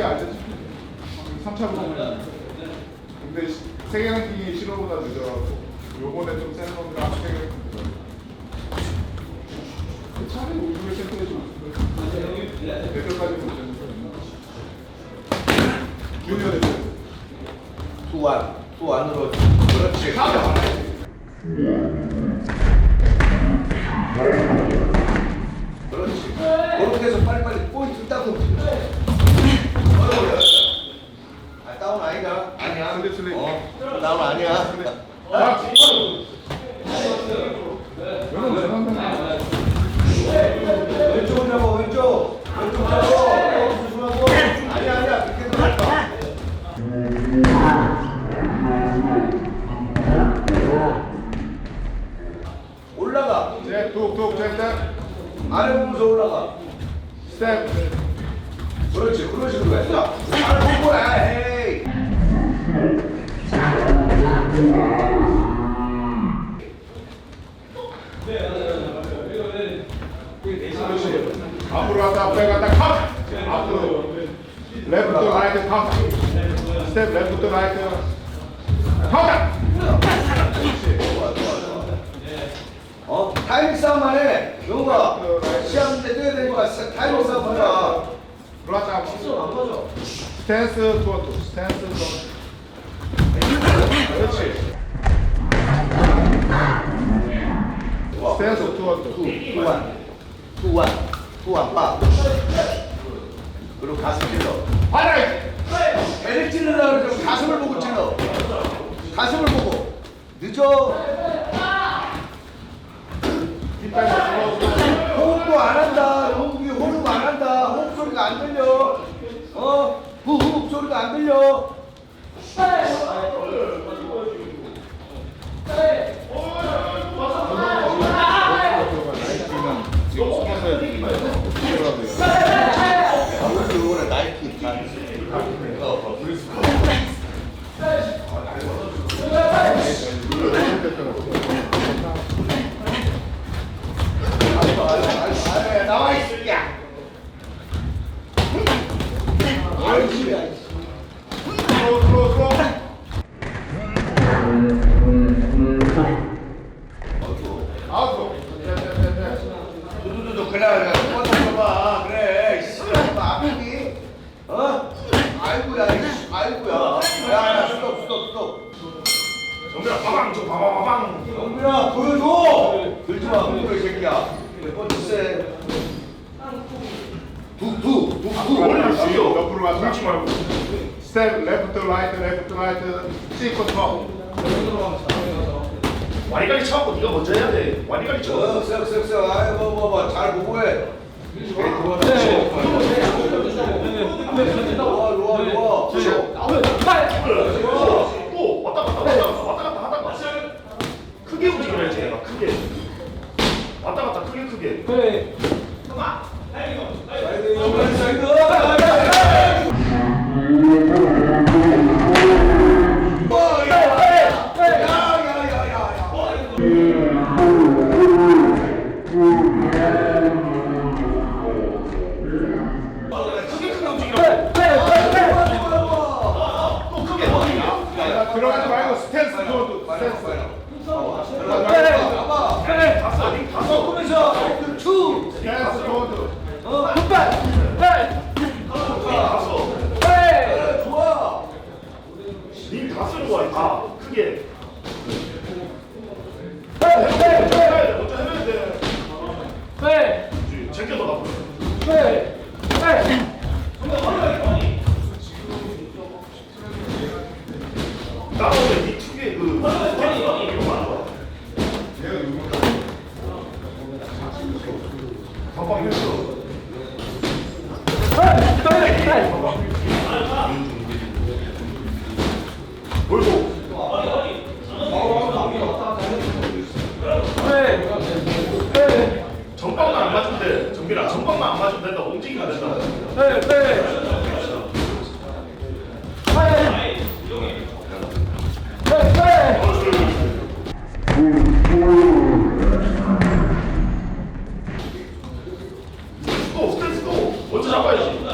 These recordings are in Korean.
3회 알려주시면 돼요. 3차 부분이. 근데 세계 랭킹이 실업보다 늦어가지고 요번에 좀 센 건가 세계 랭킹이. 차라리 우주를 센터에 좀 대표까지 못했는데 주니어 대표. 투완, 투완으로 그렇지. 아니야 아! 이건 전환다 왼쪽을 잡아 왼쪽 왼쪽 잡아 어, 조심하고 아니야 아니야 그렇게 올라가. 제 툭툭 제스텝 아래 보면서 올라가. 스텝. 그렇지 그런 식으로 해 야, 아래 보고 해 싸움만 해 영우가 시합 때 뛰어야 되니까 사- 타이밍 싸움 하자 들어왔다 안 맞아 스탠스 투어투 스탠스 투어투 그렇지. 스탠스 투어투 투안 투안 투안 빠 그리고 가슴 찔러. 하나이 배를 찔르려고 그러지 가슴을 보고 찔러. 가슴을 보고. 늦어 뒷발 들어오고 호흡도 안 한다 호흡이 호흡 안 한다 호흡 소리가 안 들려 어 후흡 소리가 안 들려 아이고야 야야 스톱 스톱 스톱 정민아 빠방 저 빠방 빠방 영빈아 보여줘 들지 마 그래 이 새끼야 몇 번째 세 두두 두두 올려주시오 옆으로 갔다 울지 말고 스텝 레프트 라이트 레프트 라이트 시커 터 와리가리 쳐갖고 네가 먼저 해야 돼 와리가리 쳐 쓱쓱쓱 아이고 뭐뭐잘 보고 해 에이 그거는 좋 아 좋아 좋아 또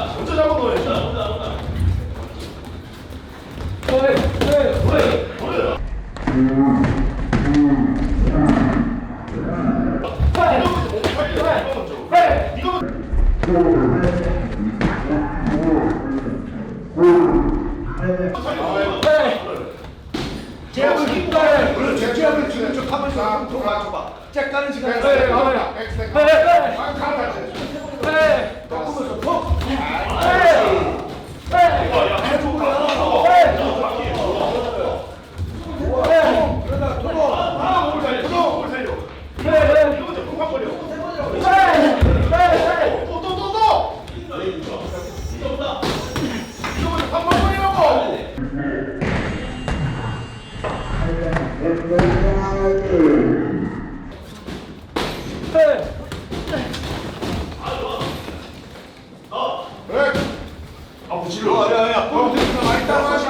먼저 잡아보겠다. Ci vuole una punta di 90